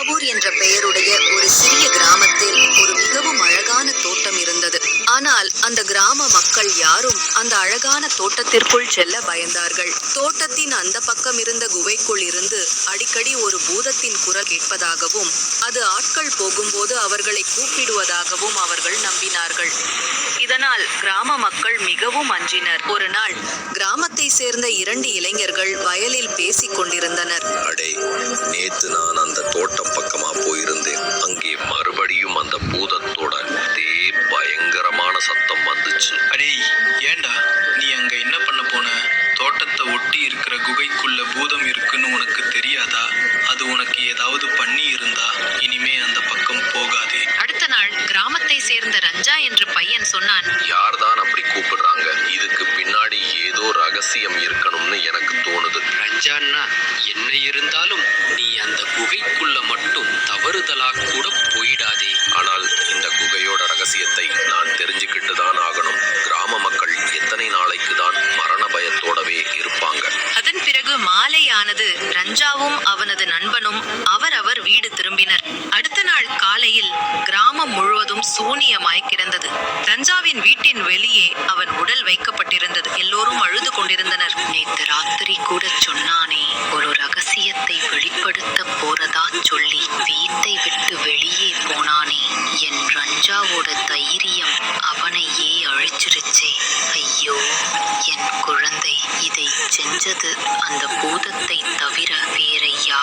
பாவூர் என்ற பெயருடைய ஒரு சிறிய கிராமத்தில் ஒரு மிகவும் அழகான தோட்டம் இருந்தது. ஆனால் அந்த கிராம மக்கள் யாரும் அந்த அழகான தோட்டத்திற்குள் செல்ல பயந்தார்கள். தோட்டத்தின் அந்த பக்கம் இருந்த குகைக்குள் இருந்து அடிக்கடி ஒரு பூதத்தின் குரல் கேட்பதாகவும் அது ஆட்கள் போகும்போது அவர்களை கூப்பிடுவதாகவும் அவர்கள் நம்பினார்கள். இதனால் கிராம மக்கள் மிகவும் அஞ்சினர். ஒரு நாள் கிராமத்தை சேர்ந்த இரண்டு இளைஞர்கள் வயலில் பேசிக் கொண்டிருந்தனர். நேத்து நான் அந்த தோட்டம் அடேய் ஏன்டா நீ அங்க என்ன பண்ண போன? தோட்டத்தை ஒட்டி இருக்கிற குகைக்குள்ள பூதம் இருக்குன்னு உனக்கு தெரியாதா? அது உனக்கு ஏதாவது பண்ணி இருந்தா இனிமே அந்த பக்கம் போகாதே. அடுத்த நாள் கிராமத்தை சேர்ந்த ரஞ்சா என்ற பையன் சொன்னான் யார்தான் அப்படி கூப்பிடுறாங்க? இதுக்கு பின்னாடி ஏதோ ரகசியம் இருக்கணும்னு எனக்கு தோணுது. ரஞ்சான்னா என்ன இருந்தாலும் ஆனது ரஞ்சாவும் அவனது நண்பனும் அவரவர் வீடு திரும்பினர். அடுத்த நாள் காலையில் கிராமம் முழுவதும் சூனியமாய் கிடந்தது. ரஞ்சாவின் வீட்டின் வெளியே அவன் உடல் வைக்கப்பட்டிருந்தது. எல்லோரும் அழுது கொண்டிருந்தனர். நேற்று ராத்திரி கூட சொன்னானே ஒரு ரகசியத்தை வெளிப்படுத்த போறதா சொல்லி வீட்டை விட்டு வெளியே போனானே என் ரஞ்சாவோட தைரியம் அவனையே அழிச்சிருச்சே. செஞ்சது. அந்த பூதத்தை தவிர வேற யாரும்